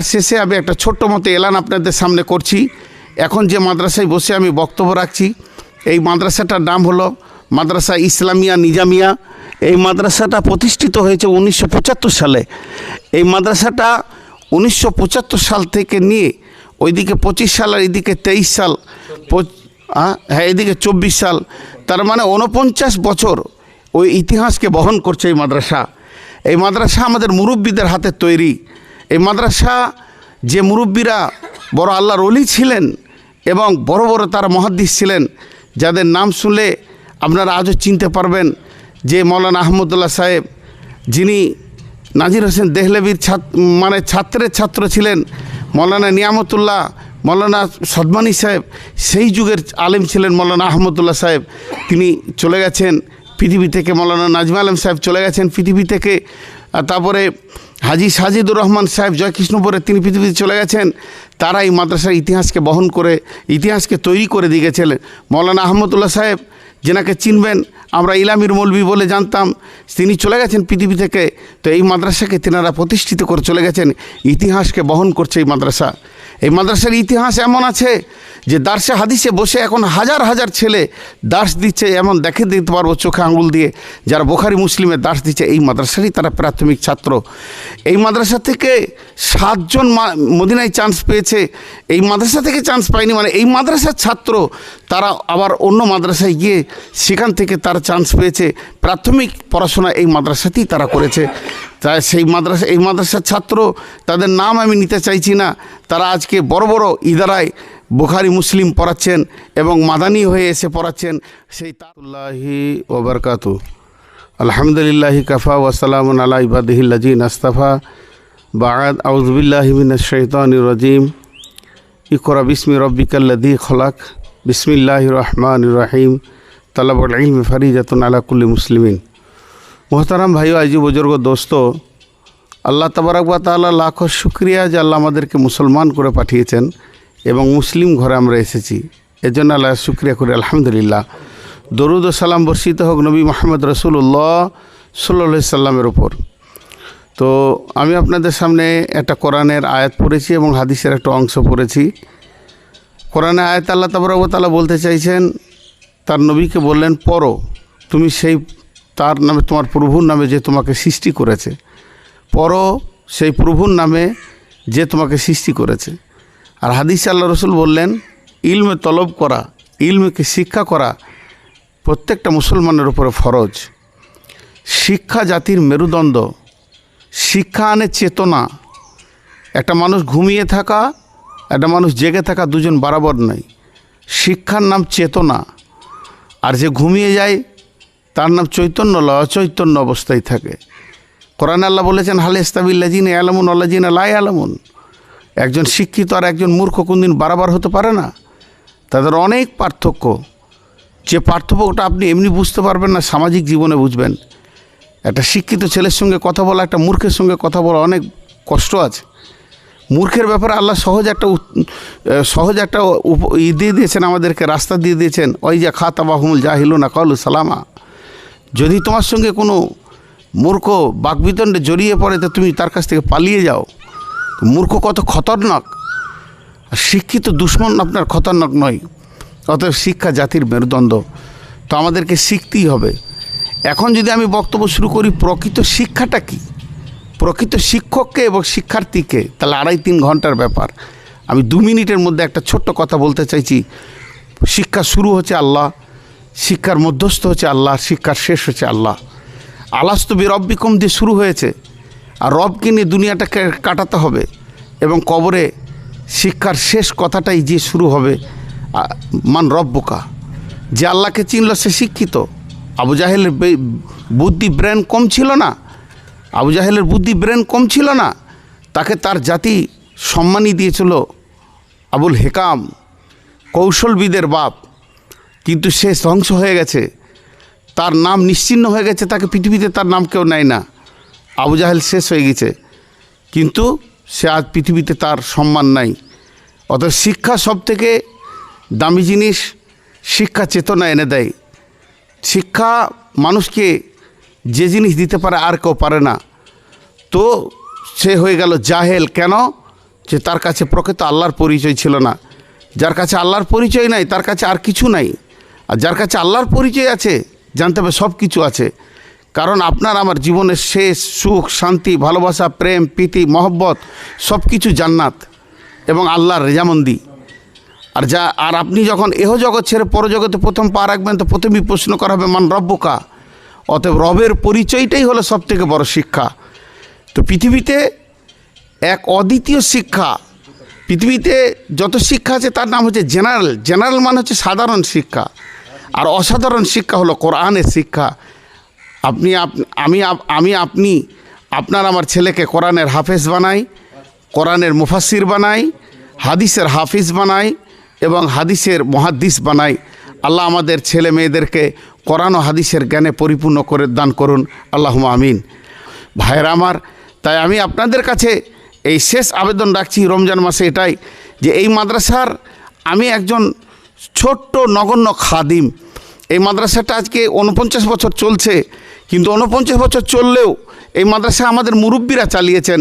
আর শেষে আমি একটা ছোট্ট মতো এলান আপনাদের সামনে করছি। এখন যে মাদ্রাসায় বসে আমি বক্তব্য রাখছি, এই মাদ্রাসাটার নাম হলো মাদ্রাসা ইসলামিয়া নিজামিয়া। এই মাদ্রাসাটা প্রতিষ্ঠিত হয়েছে উনিশশো পঁচাত্তর সালে। এই মাদ্রাসাটা উনিশশো পঁচাত্তর সাল থেকে নিয়ে ওইদিকে পঁচিশ সাল আর এদিকে তেইশ সাল হ্যাঁ এদিকে চব্বিশ সাল। তার মানে উনপঞ্চাশ বছর ওই ইতিহাসকে বহন করছে এই মাদ্রাসা। এই মাদ্রাসা আমাদের মুরব্বীদের হাতে তৈরি। এই মাদ্রাসা যে মুরব্বীরা বড় আল্লাহর অলি ছিলেন এবং বড় বড় তারা মহাদ্দিস ছিলেন, যাদের নাম শুনলে আপনারা আজও চিনতে পারবেন যে মৌলানা আহমদুল্লাহ সাহেব, যিনি নাজির হোসেন দেহলেবির মানে ছাত্রের ছাত্র ছিলেন, মৌলানা নিয়ামতুল্লাহ, মৌলানা সদমানি সাহেব, সেই যুগের আলেম ছিলেন মৌলানা আহমদুল্লাহ সাহেব। তিনি চলে গেছেন পৃথিবী থেকে, মৌলানা নাজমা আলম সাহেব চলে গেছেন পৃথিবী থেকে। তারপরে হাজি সাজিদুর রহমান সাহেব জয়কৃষ্ণপুরে তিনি পৃথিবীতে চলে গেছেন তারা এই মাদ্রাসার ইতিহাসকে বহন করে, ইতিহাসকে তৈরি করে দিয়ে গেছিলেন মৌলানা আহমদুল্লাহ সাহেব যেনাকে চিনবেন, আমরা ইলামির মৌলবি বলে জানতাম, তিনি চলে গেছেন পৃথিবী থেকে, তো এই মাদ্রাসাকে তেনারা প্রতিষ্ঠিত করে চলে গেছেন, ইতিহাসকে বহন করছে এই মাদ্রাসা। এই মাদ্রাসার ইতিহাস এমন আছে যে দার্সে হাদিসে বসে এখন হাজার হাজার ছেলে দাস দিচ্ছে, এমন দেখে দিতে পারব চোখে আঙুল দিয়ে, যারা বোখারি মুসলিমের দাস দিচ্ছে, এই মাদ্রাসারই তারা প্রাথমিক ছাত্র। এই মাদ্রাসা থেকে সাতজন মদিনায় চান্স পেয়েছে, এই মাদ্রাসা থেকে চান্স পায়নি মানে এই মাদ্রাসার ছাত্র, তারা আবার অন্য মাদ্রাসায় গিয়ে সেখান থেকে তারা চান্স পেয়েছে। প্রাথমিক পড়াশোনা এই মাদ্রাসাতেই তারা করেছে। তাই সেই মাদ্রাসা, এই মাদ্রাসার ছাত্র, তাদের নাম আমি নিতে চাইছি না। তারা আজকে বড় বড় ইদারায় বুখারি, মুসলিম পড়াচ্ছেন এবং মাদানি হয়ে এসে পড়াচ্ছেন। সেই তাল্লাহি ওবরকাতু। আলহামদুলিল্লাহি কাফা ওয়াসালাম আলা ইবাদিহিল্লাজিন আস্তাফা। বাদ আউজবিল্লাহিমিনশৈতানির রাজিম। ইকরা বিসমি রব্বিকাল্লাদি খলাক। বিসমিল্লাহ রহমান রহিম। তালাবুল ইলম ফরিজাতুন আলা কুল্লি মুসলিমিন। মোহতারাম ভাই আজি বুজুর্গ দোস্ত, আল্লাহ তবরাকবা তাল্লাহ লাখো শুক্রিয়া যে আল্লাহ আমাদেরকে মুসলমান করে পাঠিয়েছেন এবং মুসলিম ঘরে আমরা এসেছি। এজন্য আল্লাহ শুক্রিয়া করি, আলহামদুলিল্লাহ। দরুদ ও সালাম বর্ষিত হোক নবী মোহাম্মদ রসুল্লাহ সাল্লা সাল্লামের ওপর তো আমি আপনাদের সামনে একটা কোরআনের আয়াত পড়েছি এবং হাদিসের একটা অংশ পড়েছি। কোরআনে আয়াত আল্লাহ তাবরাবতালা বলতে চাইছেন, তার নবীকে বললেন, পড়ো, তুমি সেই তার নামে, তোমার প্রভুর নামে যে তোমাকে সৃষ্টি করেছে পড়ো সেই প্রভুর নামে যে তোমাকে সৃষ্টি করেছে। আর হাদিস আল্লাহ রসুল বললেন, ইলমে তলব করা, ইলমকে শিক্ষা করা প্রত্যেকটা মুসলমানের উপরে ফরজ। শিক্ষা জাতির মেরুদণ্ড, শিক্ষা আনে চেতনা। একটা মানুষ ঘুমিয়ে থাকা, একটা মানুষ জেগে থাকা দুজন বরাবর নয়। শিক্ষার নাম চেতনা। আর যে ঘুমিয়ে যায় তার নাম চৈতন্য লয় অচৈতন্য অবস্থায় থাকে। কোরআন আল্লাহ বলেছেন, হালে ইস্তাবিল্লাজিন আলামুন আল্লাজিন লাই আলামুন একজন শিক্ষিত আর একজন মূর্খ কোনদিন বারাবার হতে পারে না। তাদের অনেক পার্থক্য। যে পার্থক্যটা আপনি এমনি বুঝতে পারবেন না, সামাজিক জীবনে বুঝবেন। একটা শিক্ষিত ছেলের সঙ্গে কথা বলা, একটা মূর্খের সঙ্গে কথা বলা অনেক কষ্ট আছে। মূর্খের ব্যাপারে আল্লাহ সহজ একটা সহজ একটা ই দিয়ে দিয়েছেন আমাদেরকে, রাস্তা দিয়ে দিয়েছেন। ওই যে খা তাবাহুল জাহিলু না কলু সালামা। যদি তোমার সঙ্গে কোনো মূর্খ বাকবিতণ্ডে জড়িয়ে পড়ে, তো তুমি তার কাছ থেকে পালিয়ে যাও। মূর্খ কত খতরনাক। আর শিক্ষিত দুশ্মন আপনার খতরনাক নয়, অতএব শিক্ষা জাতির মেরুদণ্ড। তো আমাদেরকে শিখতেই হবে। এখন যদি আমি বক্তব্য শুরু করি, প্রকৃত শিক্ষাটা কি? প্রকৃত শিক্ষককে এবং শিক্ষার্থীকে তাহলে আড়াই তিন ঘণ্টার ব্যাপার। আমি দু মিনিটের মধ্যে একটা ছোট্ট কথা বলতে চাইছি। শিক্ষা শুরু হচ্ছে আল্লাহ শিক্ষার মধ্যস্থ হচ্ছে আল্লাহ, শিক্ষার শেষ হচ্ছে আল্লাহ। আলাস্তবি রব্বিকম দিয়ে শুরু হয়েছে। আর রবকে নিয়ে দুনিয়াটাকে কাটাতে হবে এবং কবরে শিক্ষার শেষ কথাটাই যে শুরু হবে মান রব্বকা। যে আল্লাহকে চিনল সে শিক্ষিত। আবু জাহেলের বুদ্ধি ব্রেন কম ছিল না। আবু জাহেলের বুদ্ধি ব্রেন কম ছিল না। তাকে তার জাতি সম্মানই দিয়েছিল আবুল হেকাম। কৌশলবিদের বাপ। কিন্তু সে ধ্বংস হয়ে গেছে। তার নাম নিশ্চিহ্ন হয়ে গেছে, তাকে পৃথিবীতে তার নাম কেউ নেয় না। আবু জাহেল শেষ হয়ে গেছে। কিন্তু সে আজ পৃথিবীতে তার সম্মান নাই। অতএব শিক্ষা সব থেকে দামি জিনিস, শিক্ষা চেতনা এনে দেয়। শিক্ষা মানুষকে যে জিনিস দিতে পারে আর কেউ পারে না। তো সে হয়ে গেল জাহেল। কেন? যে তার কাছে প্রকৃত আল্লাহর পরিচয় ছিল না। যার কাছে আল্লাহর পরিচয় নাই, তার কাছে আর কিছু নাই। আর যার কাছে আল্লাহর পরিচয় আছে, জানতে হবে সব কিছু আছে। কারণ আপনার আমার জীবনের শেষ সুখ, শান্তি, ভালোবাসা, প্রেম, প্রীতি, মহব্বত সব কিছু জান্নাত এবং আল্লাহর রেজামন্দি। আর যা, আর আপনি যখন এহ জগৎ ছেড়ে পরজগতে প্রথম পা রাখবেন, তো প্রথমেই প্রশ্ন করা হবে, মান রব্বকা? অতএব রবের পরিচয়টাই হলো সব থেকে বড় শিক্ষা। তো পৃথিবীতে এক অদ্বিতীয় শিক্ষা, পৃথিবীতে যত শিক্ষা আছে তার নাম হচ্ছে জেনারেল। জেনারেল মানে হচ্ছে সাধারণ শিক্ষা। আর অসাধারণ শিক্ষা হলো কোরআনের শিক্ষা। আপনি আমি আমি আপনি, আপনার আমার ছেলেকে কোরআনের হাফেজ বানাই, কোরআনের মুফাসির বানাই, হাদিসের হাফিজ বানাই এবং হাদিসের মহাদ্দিস বানাই। আল্লাহ আমাদের ছেলে মেয়েদেরকে কোরআন ও হাদিসের জ্ঞানে পরিপূর্ণ করে দান করুন। আল্লাহ আমিন। ভাইয়েরা আমার, তাই আমি আপনাদের কাছে এই শেষ আবেদন রাখছি রমজান মাসে এটাই যে এই মাদ্রাসার আমি একজন ছোট্ট নগণ্য খাদিম এই মাদ্রাসাটা আজকে উনপঞ্চাশ বছর চলছে, কিন্তু উনপঞ্চাশ বছর চললেও এই মাদ্রাসা আমাদের মুরব্বীরা চালিয়েছেন।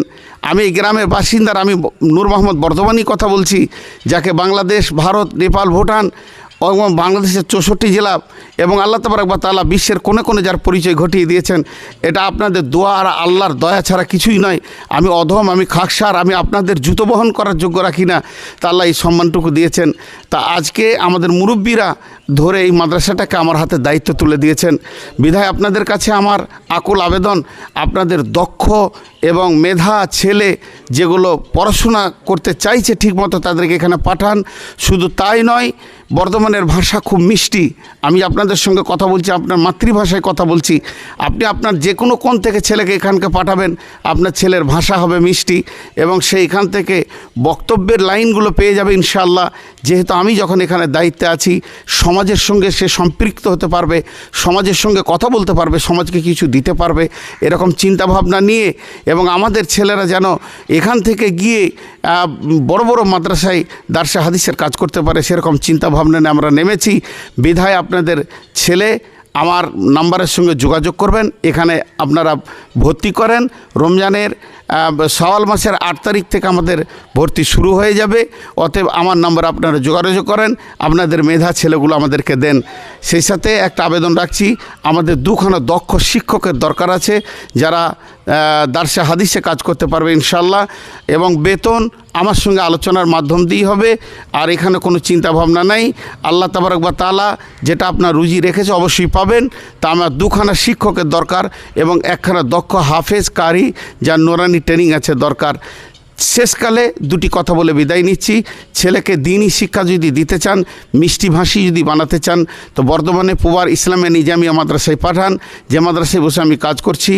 আমি এই গ্রামের বাসিন্দার আমি নূর মোহাম্মদ বর্ধমানই কথা বলছি, যাকে বাংলাদেশ, ভারত, নেপাল, ভুটান এবং বাংলাদেশের চৌষট্টি জেলা এবং আল্লাহ বা তালা বিশ্বের কোণে কোণে যার পরিচয় ঘটিয়ে দিয়েছেন, এটা আপনাদের দোয়া আর আল্লাহর দয়া ছাড়া কিছুই নয়। আমি অধম, আমি খাকসার আমি আপনাদের জুতো বহন করার যোগ্য রাখি না। তা আল্লাহ এই সম্মানটুকু দিয়েছেন। তা আজকে আমাদের মুরব্বীরা ধরে এই মাদ্রাসাটাকে আমার হাতে দায়িত্ব তুলে দিয়েছেন। বিধায় আপনাদের কাছে আমার আকুল আবেদন, আপনাদের দক্ষ এবং মেধা ছেলে যেগুলো পড়াশোনা করতে চাইছে ঠিকমতো তাদেরকে এখানে পাঠান। শুধু তাই নয়, বর্ধমানের ভাষা খুব মিষ্টি। আমি আপনাদের সঙ্গে কথা বলছি, আপনার মাতৃভাষায় কথা বলছি। আপনি আপনার যে কোনো কোণ থেকে ছেলেকে এখানকে পাঠাবেন, আপনার ছেলের ভাষা হবে মিষ্টি এবং সে এখান থেকে বক্তব্যের লাইনগুলো পেয়ে যাবে ইনশাল্লাহ যেহেতু আমি যখন এখানে দায়িত্বে আছি, সমাজের সঙ্গে সে সম্পৃক্ত হতে পারবে, সমাজের সঙ্গে কথা বলতে পারবে, সমাজকে কিছু দিতে পারবে এরকম চিন্তা ভাবনা নিয়ে এবং আমাদের ছেলেরা যেন এখান থেকে গিয়ে বড় বড় মাদ্রাসায় দার্শা হাদিসের কাজ করতে পারে, সেরকম চিন্তাভাবনা নিয়ে আমরা নেমেছি। বিধায় আপনাদের ছেলে আমার নাম্বারের সঙ্গে যোগাযোগ করবেন। এখানে আপনারা ভর্তি করেন। রমজানের সওয়াল মাসের আট তারিখ থেকে আমাদের ভর্তি শুরু হয়ে যাবে। অতএব আমার নাম্বার আপনারা যোগাযোগ করেন। আপনাদের মেধা ছেলেগুলো আমাদেরকে দেন। সেই সাথে একটা আবেদন রাখছি। আমাদের দুখানা দক্ষ শিক্ষকের দরকার আছে। যারা দার্সে হাদিসে কাজ করতে পারবে ইনশাল্লাহ এবং বেতন আমার সঙ্গে আলোচনার মাধ্যম দিয়েই হবে। আর এখানে কোনো চিন্তা ভাবনা নাই। আল্লাহ তাবারক বা তালা যেটা আপনার রুজি রেখেছে অবশ্যই পাবেন। তা আমার দুখানা শিক্ষকের দরকার এবং একখানা দক্ষ হাফেজ কারি যার নোরানি ট্রেনিং আছে দরকার। শেষকালে দুটি কথা বলে বিদায় নিচ্ছি। ছেলেকে দিনই শিক্ষা যদি দিতে চান, মিষ্টি ভাষী যদি বানাতে চান, তো বর্ধমানে পুবার ইসলামে নিজামিয়া মাদ্রাসায় পাঠান। যে মাদ্রাসায় বসে আমি কাজ করছি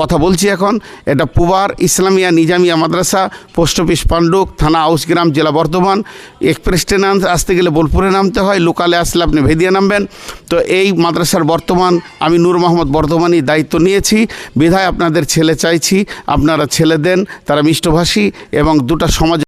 কথা বলছি এখন, এটা পুবার ইসলামিয়া নিজামিয়া মাদ্রাসা, পোস্ট অফিস পাণ্ডুক, থানা আউসগ্রাম জেলা বর্ধমান। এক্সপ্রেস ট্রেনে আসতে গেলে বোলপুরে নামতে হয়, লোকালে আসলে আপনি ভেদিয়ে নামবেন। তো এই মাদ্রাসার বর্তমান, আমি নূর মোহাম্মদ বর্ধমানই দায়িত্ব নিয়েছি। বিধায় আপনাদের ছেলে চাইছি, আপনারা ছেলে দেন, তারা মিষ্টভাষী এবং দুটা সমাজ